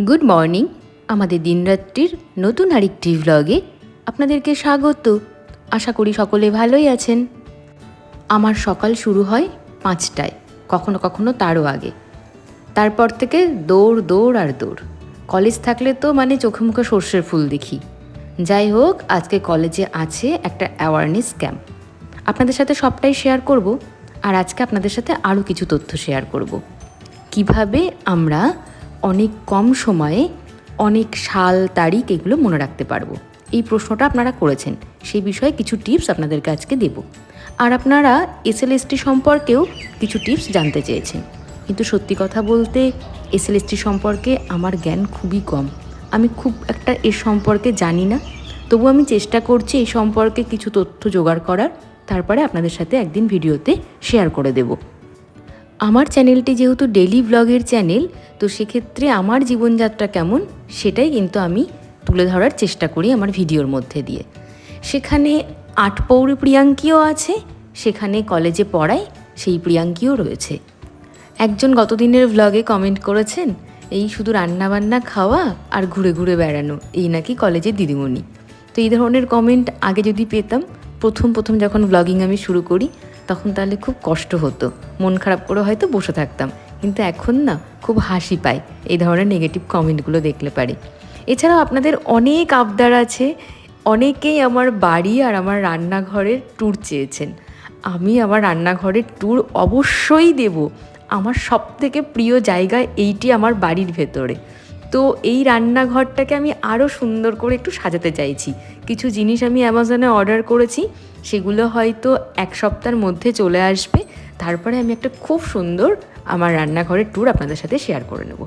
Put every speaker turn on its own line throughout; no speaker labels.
Good morning. আমাদের দিনরাত্রির নতুন আরেকটি ভ্লগে আপনাদেরকে স্বাগত। আশা করি সকলে ভালোই আছেন। আমার সকাল শুরু হয় পাঁচটায়, কখনো কখনো তারও আগে। তারপর থেকে দৌড় দৌড় আর দৌড়। কলেজ থাকলে তো মানে চোখে মুখে সর্ষের ফুল দেখি। যাই হোক, আজকে কলেজে আছে একটা অ্যাওয়ারনেস ক্যাম্প আপনাদের সাথে সবটাই শেয়ার করব। আর আজকে আপনাদের সাথে আরও কিছু তথ্য শেয়ার করব। কীভাবে আমরা অনেক কম সময়ে অনেক সাল, তারিখ এগুলো মনে রাখতে পারব। এই প্রশ্নটা আপনারা করেছেন। সেই বিষয়ে কিছু টিপস আপনাদেরকে আজকে দেব। আর আপনারা এসএলএসটি সম্পর্কেও কিছু টিপস জানতে চেয়েছেন। কিন্তু সত্যি কথা বলতে এসএলএসটি সম্পর্কে আমার জ্ঞান খুবই কম। আমি খুব একটা এর সম্পর্কে জানি না। তবু আমি চেষ্টা করছি এই সম্পর্কে কিছু তথ্য জোগাড় করার। তারপরে আপনাদের সাথে একদিন ভিডিওতে শেয়ার করে দেবো। আমার চ্যানেলটি যেহেতু ডেলি ব্লগের চ্যানেল তো সেক্ষেত্রে আমার জীবনযাত্রা কেমন সেটাই কিন্তু আমি তুলে ধরার চেষ্টা করি আমার ভিডিওর মধ্যে দিয়ে। সেখানে আটপৌরি প্রিয়াঙ্কিও আছে, সেখানে কলেজে পড়ায় সেই প্রিয়াঙ্কিও রয়েছে। একজন গতদিনের ভ্লগে কমেন্ট করেছেন, এই শুধু রান্নাবান্না, খাওয়া আর ঘুরে ঘুরে বেড়ানো, এই নাকি কলেজের দিদিমণি। তো এই ধরনের কমেন্ট আগে যদি পেতাম, প্রথম প্রথম যখন ব্লগিং আমি শুরু করি, তখন তাহলে খুব কষ্ট হতো। মন খারাপ করে হয়তো বসে থাকতাম। কিন্তু এখন না খুব হাসি পায়। এই ধরনের নেগেটিভ কমেন্টগুলো দেখলে পারে। এছাড়াও আপনাদের অনেক আবদার আছে। অনেকেই আমার বাড়ি আর আমার রান্নাঘরের ট্যুর চেয়েছেন। আমি আমার রান্নাঘরের ট্যুর অবশ্যই দেব। আমার সব থেকে প্রিয় জায়গা এইটি আমার বাড়ির ভেতরে। তো এই রান্নাঘরটাকে আমি আরও সুন্দর করে একটু সাজাতে চাইছি। কিছু জিনিস আমি অ্যামাজনে অর্ডার করেছি। সেগুলো হয়তো এক সপ্তাহের মধ্যে চলে আসবে। তারপরে আমি একটা খুব সুন্দর আমার রান্নাঘরের ট্যুর আপনাদের সাথে শেয়ার করে নেব।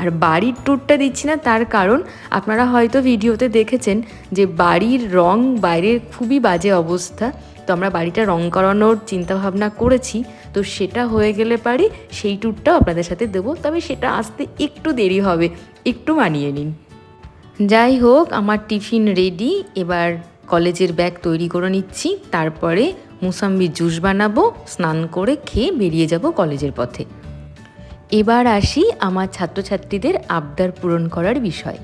আর বাড়ির ট্যুরটা দিচ্ছি না, তার কারণ আপনারা হয়তো ভিডিওতে দেখেছেন যে বাড়ির রং বাইরের খুবই বাজে অবস্থা। তো আমরা বাড়িটা রং করানোর চিন্তাভাবনা করেছি, তো সেটা হয়ে গেলে পারি সেই ট্যুরটাও আপনাদের সাথে দেবো। তবে সেটা আসতে একটু দেরি হবে, একটু মানিয়ে নিন। যাই হোক, আমার টিফিন রেডি এবার কলেজের ব্যাগ তৈরি করে নিচ্ছি, তারপরে মুসাম্বি জুস বানাবো, স্নান করে খেয়ে বেরিয়ে যাব কলেজের পথে। এবার আসি আমার ছাত্রছাত্রীদের আবদার পূরণ করার বিষয়।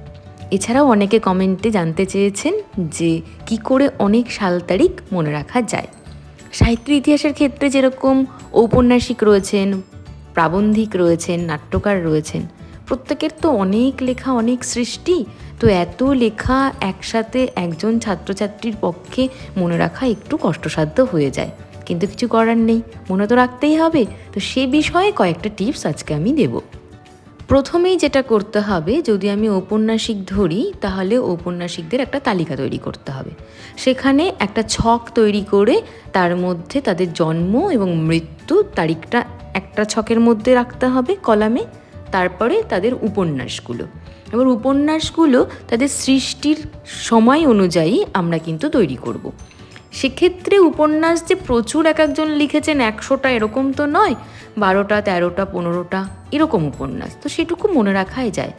এছাড়াও অনেকে কমেন্টে জানতে চেয়েছেন যে কি করে অনেক সাল তারিখ মনে রাখা যায়। সাহিত্য ইতিহাসের ক্ষেত্রে যেরকম ঔপন্যাসিক রয়েছেন, প্রাবন্ধিক রয়েছেন, নাট্যকার রয়েছেন প্রত্যেকের তো অনেক লেখা, অনেক সৃষ্টি। তো এত লেখা একসাথে একজন ছাত্রছাত্রীর পক্ষে মনে রাখা একটু কষ্টসাধ্য হয়ে যায়। কিন্তু কিছু করার নেই, মনে তো রাখতেই হবে। তো সে বিষয়ে কয়েকটা টিপস আজকে আমি দেব। প্রথমেই যেটা করতে হবে, যদি আমি ঔপন্যাসিক ধরি, তাহলে ঔপন্যাসিকদের একটা তালিকা তৈরি করতে হবে। সেখানে একটা ছক তৈরি করে তার মধ্যে তাদের জন্ম এবং মৃত্যু তারিখটা একটা ছকের মধ্যে রাখতে হবে কলামে। তারপরে তাদের উপন্যাসগুলো। এবার উপন্যাসগুলো তাদের সৃষ্টির সময় অনুযায়ী আমরা কিন্তু তৈরি করব। সেক্ষেত্রে উপন্যাস যে প্রচুর এক একজন লিখেছেন, একশোটা এরকম তো নয়, বারোটা, তেরোটা, পনেরোটা এরকম উপন্যাস। তো সেটুকু মনে রাখাই যায়।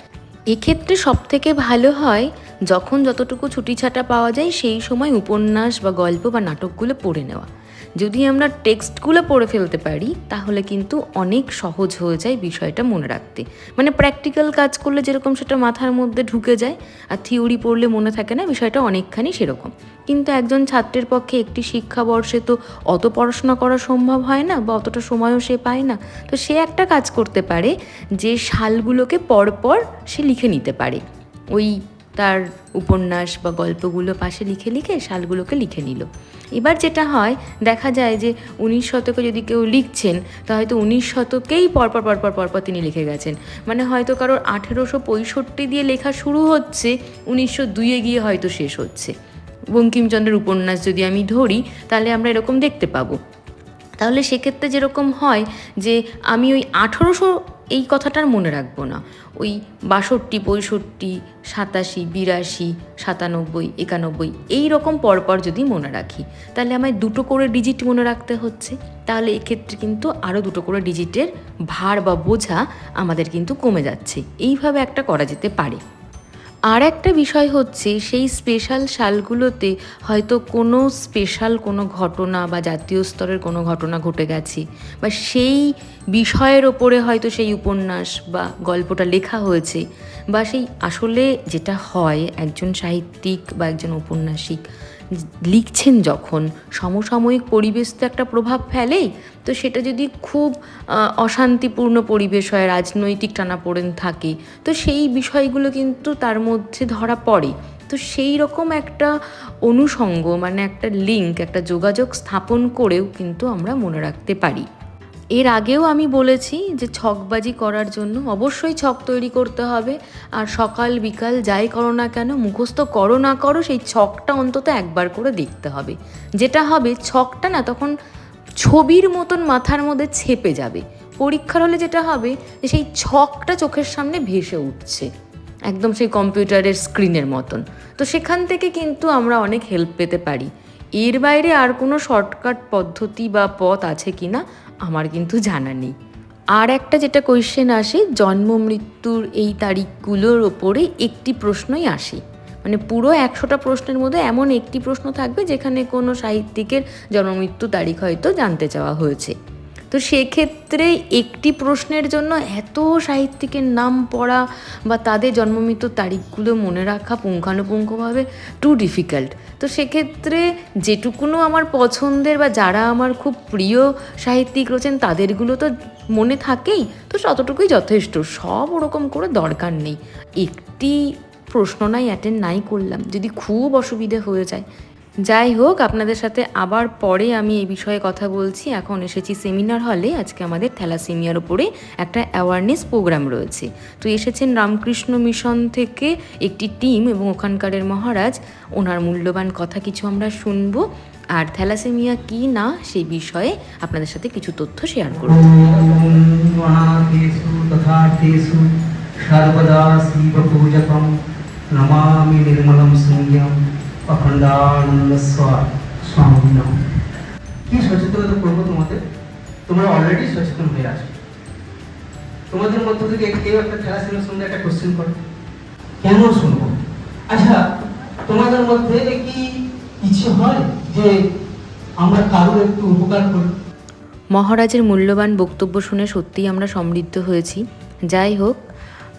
এক্ষেত্রে সব থেকে ভালো হয়, যখন যতটুকু ছুটি ছাটা পাওয়া যায়, সেই সময় উপন্যাস বা গল্প বা নাটকগুলো পড়ে নেওয়া। যদি আমরা টেক্সটগুলো পড়ে ফেলতে পারি, তাহলে কিন্তু অনেক সহজ হয়ে যায় বিষয়টা মনে রাখতে। মানে প্র্যাকটিক্যাল কাজ করলে যেরকম সেটা মাথার মধ্যে ঢুকে যায়, আর থিওরি পড়লে মনে থাকে না, বিষয়টা অনেকখানি সেরকম। কিন্তু একজন ছাত্রের পক্ষে একটি শিক্ষাবর্ষে তো অত পড়াশোনা করা সম্ভব হয় না, বা অতটা সময়ও সে পায় না। তো সে একটা কাজ করতে পারে, যে সালগুলোকে পরপর সে লিখে নিতে পারে। ওই তার উপন্যাস বা গল্পগুলো পাশে লিখে লিখে সালগুলোকে লিখে নিল। এবার যেটা হয়, দেখা যায় যে উনিশ শতকে যদি কেউ লিখছেন, তা হয়তো উনিশ শতকেই পরপর পরপর পরপর তিনি লিখে গেছেন। মানে হয়তো কারোর আঠেরোশো পঁয়ষট্টি দিয়ে লেখা শুরু হচ্ছে, উনিশশো দুইয়ে গিয়ে হয়তো শেষ হচ্ছে। বঙ্কিমচন্দ্রের উপন্যাস যদি আমি ধরি, তাহলে আমরা এরকম দেখতে পাবো। তাহলে সেক্ষেত্রে যেরকম হয় যে আমি ওই আঠেরোশো এই কথাটার মনে রাখব না। ওই বাষট্টি, পঁয়ষট্টি, সাতাশি, বিরাশি, সাতানব্বই, একানব্বই, এই রকম পরপর যদি মনে রাখি, তাহলে আমায় দুটো করে ডিজিট মনে রাখতে হচ্ছে। তাহলে এক্ষেত্রে কিন্তু আরও দুটো করে ডিজিটের ভার বা বোঝা আমাদের কিন্তু কমে যাচ্ছে। এইভাবে একটা করা যেতে পারে। আর একটা বিষয় হচ্ছে, সেই স্পেশাল সালগুলোতে হয়তো কোনো স্পেশাল কোনো ঘটনা বা জাতীয় স্তরের কোনো ঘটনা ঘটে গেছে বা সেই বিষয়ের ওপরে হয়তো সেই উপন্যাস বা গল্পটা লেখা হয়েছে বা সেই আসলে যেটা হয় একজন সাহিত্যিক বা একজন ঔপন্যাসিক লিখছেন যখন, সমসাময়িক পরিবেশ তো একটা প্রভাব ফেলেই, তো সেটা যদি খুব অশান্তিপূর্ণ পরিবেশ হয়, রাজনৈতিক টানাপোড়েন থাকে, তো সেই বিষয়গুলো কিন্তু তার মধ্যে ধরা পড়ে। তো সেই রকম একটা অনুষঙ্গ মানে একটা লিঙ্ক একটা যোগাযোগ স্থাপন করেও কিন্তু আমরা মনে রাখতে পারি। এর আগেও আমি বলেছি যে ছকবাজি করার জন্য অবশ্যই ছক তৈরি করতে হবে। আর সকাল, বিকাল যাই করো না কেন, মুখস্থ করো না করো, সেই ছকটা অন্তত একবার করে দেখতে হবে। যেটা হবে, ছকটা না তখন ছবির মতন মাথার মধ্যে ছেপে যাবে। পরীক্ষার হলে যেটা হবে, যে সেই ছকটা চোখের সামনে ভেসে উঠছে। একদম সেই কম্পিউটারের স্ক্রিনের মতন। তো সেখান থেকে কিন্তু আমরা অনেক হেল্প পেতে পারি। এর বাইরে আর কোনো শর্টকাট পদ্ধতি বা পথ আছে কি না আমার কিন্তু জানা নেই। আর একটা যেটা কোয়েশ্চেন আসে, জন্ম মৃত্যুর এই তারিখগুলোর ওপরে একটি প্রশ্নই আসে। মানে পুরো একশোটা প্রশ্নের মধ্যে এমন একটি প্রশ্ন থাকবে, যেখানে কোনো সাহিত্যিকের জন্ম মৃত্যু তারিখ হয়তো জানতে চাওয়া হয়েছে। তো সেক্ষেত্রে একটি প্রশ্নের জন্য এত সাহিত্যিকের নাম পড়া বা তাদের জন্মমৃত্যু তারিখগুলো মনে রাখা পুঙ্খানুপুঙ্খভাবে টু ডিফিকাল্ট তো সেক্ষেত্রে যেটুকুনো আমার পছন্দের বা যারা আমার খুব প্রিয় সাহিত্যিক রয়েছেন তাদেরগুলো তো মনে থাকেই, তো ততটুকুই যথেষ্ট। সব ওরকম করে দরকার নেই। একটি প্রশ্ন নাই অ্যাটেন্ড নাই করলাম। যদি খুব অসুবিধে হয়ে যায় যাই হোক, আপনাদের সাথে আবার পরে আমি এই বিষয়ে কথা বলছি। এখন এসেছি সেমিনার হলে আজকে আমাদের থ্যালাসেমিয়ার ওপরে একটা অ্যাওয়ারনেস প্রোগ্রাম রয়েছে। তো এসেছেন রামকৃষ্ণ মিশন থেকে একটি টিম এবং ওখানকারের মহারাজ। ওনার মূল্যবান কথা কিছু আমরা শুনব। আর থ্যালাসেমিয়া কি না সেই বিষয়ে আপনাদের সাথে কিছু তথ্য শেয়ার করব।
নমামি নির্মলম সংযম কি করব তোমাদের? তোমরা অলরেডি সচেতন হয়ে তোমাদের থেকে কেউ একটা খেলা শুনে শুনলে একটা কোশ্চেন করো। কেন শুনব? আচ্ছা তোমাদের মধ্যে কি ইচ্ছে হয় যে আমরা একটু উপকার করি?
মহারাজের মূল্যবান বক্তব্য শুনে সত্যিই আমরা সমৃদ্ধ হয়েছি। যাই হোক,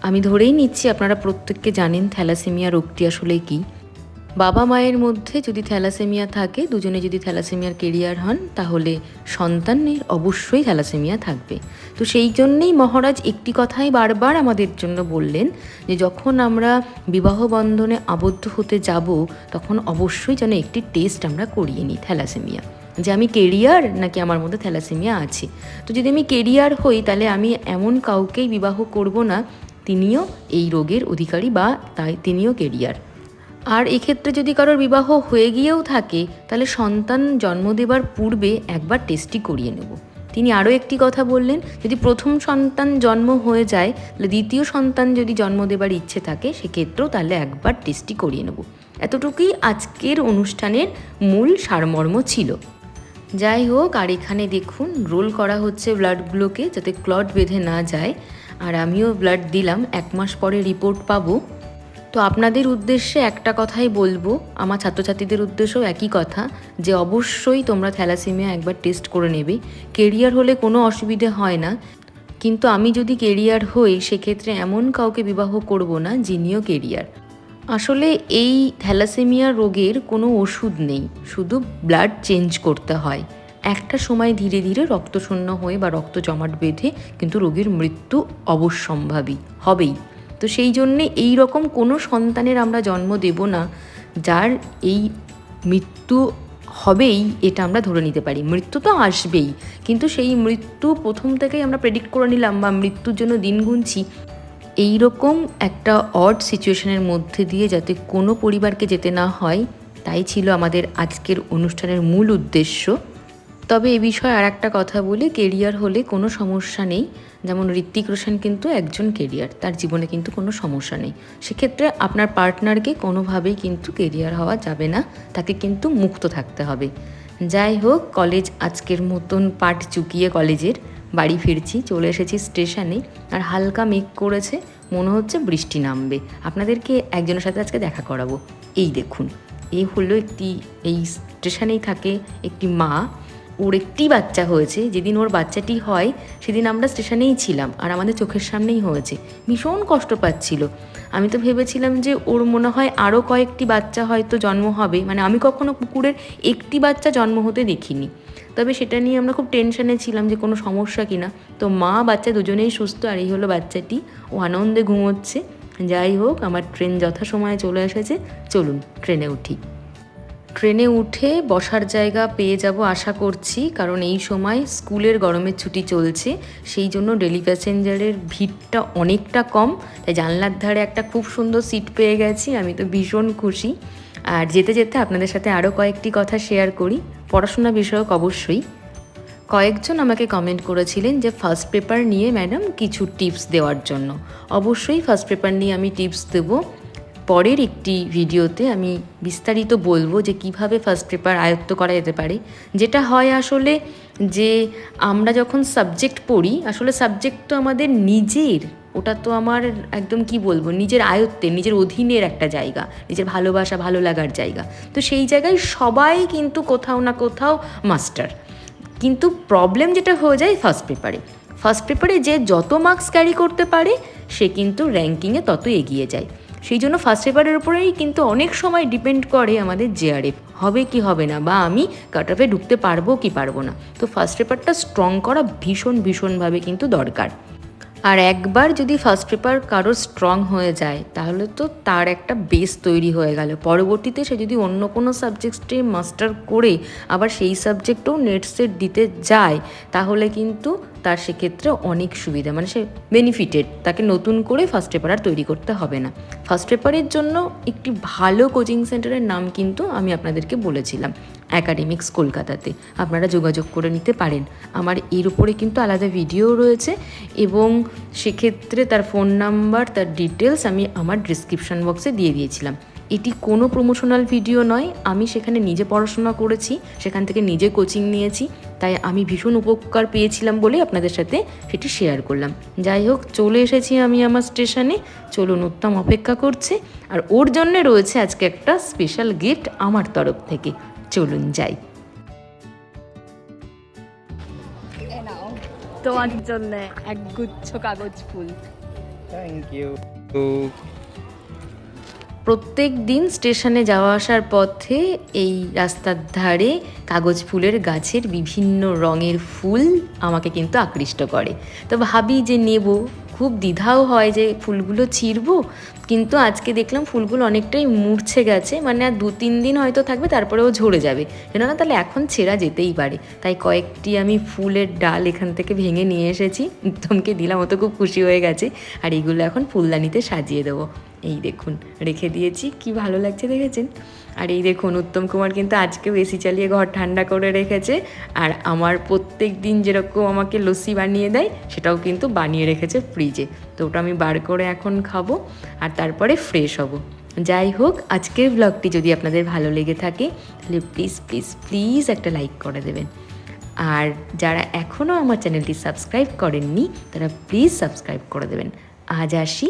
আমি ধরেই নিচ্ছি আপনারা প্রত্যেককে জানেন থ্যালাসেমিয়া রোগটি আসলে কী। বাবা মায়ের মধ্যে যদি থ্যালাসেমিয়া থাকে, দুজনে যদি থ্যালাসেমিয়ার কেরিয়ার হন, তাহলে সন্তানের অবশ্যই থ্যালাসেমিয়া থাকবে। তো সেই জন্যেই মহারাজ একটি কথাই বারবার আমাদের জন্য বললেন যে, যখন আমরা বিবাহ বন্ধনে আবদ্ধ হতে যাব, তখন অবশ্যই যেন একটি টেস্ট আমরা করিয়ে নিই থ্যালাসেমিয়া। যে আমি কেরিয়ার নাকি আমার মধ্যে থ্যালাসেমিয়া আছে? তো যদি আমি কেরিয়ার হই, তাহলে আমি এমন কাউকেই বিবাহ করব না, তিনিও এই রোগের অধিকারী বা তাই তিনিও কেরিয়ার। আর এক্ষেত্রে যদি কারোর বিবাহ হয়ে গিয়েও থাকে, তাহলে সন্তান জন্ম দেবার পূর্বে একবার টেস্টটি করিয়ে নেব। তিনি আরও একটি কথা বললেন, যদি প্রথম সন্তান জন্ম হয়ে যায়, তাহলে দ্বিতীয় সন্তান যদি জন্ম দেবার ইচ্ছে থাকে, সেক্ষেত্রেও তাহলে একবার টেস্টটি করিয়ে নেব। এতটুকুই আজকের অনুষ্ঠানের মূল সারমর্ম ছিল। যাই হোক, আর এখানে দেখুন, রোল করা হচ্ছে ব্লাডগুলোকে যাতে ক্লট বেঁধে না যায়। আর আমিও ব্লাড দিলাম, এক মাস পরে রিপোর্ট পাবো। তো আপনাদের উদ্দেশ্যে একটা কথাই বলব। আমার ছাত্রছাত্রীদের উদ্দেশ্যেও একই কথা, যে অবশ্যই তোমরা থ্যালাসেমিয়া একবার টেস্ট করে নেবে। কেরিয়ার হলে কোনো অসুবিধে হয় না। কিন্তু আমি যদি কেরিয়ার হই, সেক্ষেত্রে এমন কাউকে বিবাহ করব না যিনিও কেরিয়ার। আসলে এই থ্যালাসেমিয়া রোগের কোনো ওষুধ নেই, শুধু ব্লাড চেঞ্জ করতে হয়। একটা সময় ধীরে ধীরে রক্তশূন্য হয়ে বা রক্ত জমাট বেঁধে কিন্তু রোগীর মৃত্যু অবশ্যম্ভাবী হবেই। তো সেই জন্যে এই রকম কোনো সন্তানের আমরা জন্ম দেব না, যার এই মৃত্যু হবেই, এটা আমরা ধরে নিতে পারি। মৃত্যু তো আসবেই, কিন্তু সেই মৃত্যু প্রথম থেকেই আমরা প্রেডিক্ট করে নিলাম বা মৃত্যুর জন্য দিন গুনছি, এই রকম একটা অড সিচুয়েশনের মধ্যে দিয়ে যাতে কোনো পরিবারকে যেতে না হয়, তাই ছিল আমাদের আজকের অনুষ্ঠানের মূল উদ্দেশ্য। তবে এ বিষয়ে আর একটা কথা বলি কেরিয়ার হলে কোনো সমস্যা নেই। যেমন ঋত্বিক রোশন কিন্তু একজন কেরিয়ার তার জীবনে কিন্তু কোনো সমস্যা নেই। সেক্ষেত্রে আপনার পার্টনারকে কোনোভাবেই কিন্তু কেরিয়ার হওয়া যাবে না, তাকে কিন্তু মুক্ত থাকতে হবে। যাই হোক কলেজ আজকের মতন পাঠ চুকিয়ে কলেজের বাড়ি ফিরছি, চলে এসেছি স্টেশনে আর হালকা মেঘ করেছে, মনে হচ্ছে বৃষ্টি নামবে। আপনাদেরকে একজনের সাথে আজকে দেখা করাবো। এই দেখুন এই হলো একটি, এই স্টেশনেই থাকে একটি মা ওর একটি বাচ্চা হয়েছে, যেদিন ওর বাচ্চাটি হয়, সেদিন আমরা স্টেশনেই ছিলাম আর আমাদের চোখের সামনেই হয়েছে। ভীষণ কষ্ট পাচ্ছিল। আমি তো ভেবেছিলাম যে ওর মনে হয় আরও কয়েকটি বাচ্চা হয়তো জন্ম হবে। মানে আমি কখনো কুকুরের একটি বাচ্চা জন্ম হতে দেখিনি। তবে সেটা নিয়ে আমরা খুব টেনশনে ছিলাম যে কোনো সমস্যা কিনা। তো মা, বাচ্চা দুজনেই সুস্থ আর এই হলো বাচ্চাটি। ও আনন্দে ঘুমোচ্ছে। যাই হোক, আমার ট্রেন যথাসময়ে চলে এসেছে। চলুন, ট্রেনে উঠি। ট্রেনে উঠে বসার জায়গা পেয়ে যাব আশা করছি, কারণ এই সময় স্কুলের গরমের ছুটি চলছে। সেই জন্য ডেলি প্যাসেঞ্জারের ভিড়টা অনেকটা কম। তাই জানলার ধারে একটা খুব সুন্দর সিট পেয়ে গেছি, আমি তো ভীষণ খুশি। আর যেতে যেতে আপনাদের সাথে আরও কয়েকটি কথা শেয়ার করি। পড়াশোনা বিষয়ক অবশ্যই। কয়েকজন আমাকে কমেন্ট করেছিলেন যে ফার্স্ট পেপার নিয়ে ম্যাডাম কিছু টিপস দেওয়ার জন্য। অবশ্যই ফার্স্ট পেপার নিয়ে আমি টিপস দেবো। পরের একটি ভিডিওতে আমি বিস্তারিত বলব যে কীভাবে ফার্স্ট পেপার আয়ত্ত করা যেতে পারে। যেটা হয় আসলে যে আমরা যখন সাবজেক্ট পড়ি, আসলে সাবজেক্ট তো আমাদের নিজের, ওটা তো আমার একদম কি বলব, নিজের আয়ত্তে, নিজের অধীনের একটা জায়গা, নিজের ভালোবাসা, ভালো লাগার জায়গা। তো সেই জায়গায় সবাই কিন্তু কোথাও না কোথাও মাস্টার কিন্তু প্রবলেম যেটা হয়ে যায় ফার্স্ট পেপারে ফার্স্ট পেপারে যে যত মার্কস ক্যারি করতে পারে, সে কিন্তু র্যাঙ্কিংয়ে তত এগিয়ে যায়। সেই জন্য ফার্স্ট পেপারের উপরেই কিন্তু অনেক সময় ডিপেন্ড করে আমাদের জেআরএফ হবে কি হবে না বা আমি কাট অফে ঢুকতে পারব কি পারব না। তো ফার্স্ট পেপারটা স্ট্রং করা ভীষণ ভীষণভাবে কিন্তু দরকার। আর একবার যদি ফার্স্ট পেপার কারোর স্ট্রং হয়ে যায়, তাহলে তো তার একটা বেস তৈরি হয়ে গেল। পরবর্তীতে সে যদি অন্য কোনো সাবজেক্টে মাস্টার করে আবার সেই সাবজেক্টেও নেট সেট দিতে যায়, তাহলে কিন্তু তার সেক্ষেত্রে অনেক সুবিধা মানে সে বেনিফিটেড তাকে নতুন করে ফার্স্ট পেপার আর তৈরি করতে হবে না। ফার্স্ট পেপারের জন্য একটি ভালো কোচিং সেন্টারের নাম কিন্তু আমি আপনাদেরকে বলেছিলাম অ্যাকাডেমিক্স কলকাতাতে আপনারা যোগাযোগ করে নিতে পারেন। আমার এর উপরে কিন্তু আলাদা ভিডিও রয়েছে এবং সেক্ষেত্রে তার ফোন নাম্বার তার ডিটেলস আমি আমার ডিসক্রিপশন বক্সে দিয়ে দিয়েছিলাম। এটি কোনো প্রমোশনাল ভিডিও নয়। আমি সেখানে নিজে পড়াশোনা করেছি সেখান থেকে নিজে কোচিং নিয়েছি। তাই আমি ভীষণ উপকার পেয়েছিলাম বলে আপনাদের সাথে সেটি শেয়ার করলাম। যাই হোক চলে এসেছি আমি আমার স্টেশনে চলুন উত্তম অপেক্ষা করছে। আর ওর জন্য রয়েছে আজকে একটা স্পেশাল গিফট আমার তরফ থেকে। চলুন যাই।
তোমার জন্য এক গুচ্ছ কাগজ ফুল।
থ্যাংক ইউ
প্রত্যেক দিন স্টেশনে যাওয়া আসার পথে এই রাস্তার ধারে কাগজ ফুলের গাছের বিভিন্ন রঙের ফুল আমাকে কিন্তু আকৃষ্ট করে। তো ভাবি যে নেব, খুব দ্বিধাও হয় যে ফুলগুলো ছিঁড়বো, কিন্তু আজকে দেখলাম ফুলগুলো অনেকটাই মূর্ছে গেছে মানে আর দু তিন দিন হয়তো থাকবে, তারপরেও ঝরে যাবে। কেন না তাহলে এখন ছেঁড়া যেতেই পারে। তাই কয়েকটি আমি ফুলের ডাল এখান থেকে ভেঙে নিয়ে এসেছি। উত্তমকে দিলাম, ও তো খুব খুশি হয়ে গেছে। আর এগুলো এখন ফুলদানিতে সাজিয়ে দেবো। এই দেখুন, রেখে দিয়েছি, কি ভালো লাগছে দেখেছেন? আর এই দেখুন, উত্তম কুমার কিন্তু আজকেও এসি চালিয়ে ঘর ঠান্ডা করে রেখেছে, আর আমার প্রত্যেক দিন যেরকম আমাকে লস্যি বানিয়ে দেয়, সেটাও কিন্তু বানিয়ে রেখেছে ফ্রিজে তো ওটা আমি বার করে এখন খাব, আর তারপরে ফ্রেশ হব। যাই হোক, আজকের ব্লগটি যদি আপনাদের ভালো লেগে থাকে, তাহলে প্লিজ প্লিজ প্লিজ একটা লাইক করে দেবেন। আর যারা এখনও আমার চ্যানেলটি সাবস্ক্রাইব করেননি, তারা প্লিজ সাবস্ক্রাইব করে দেবেন। আজ আসি।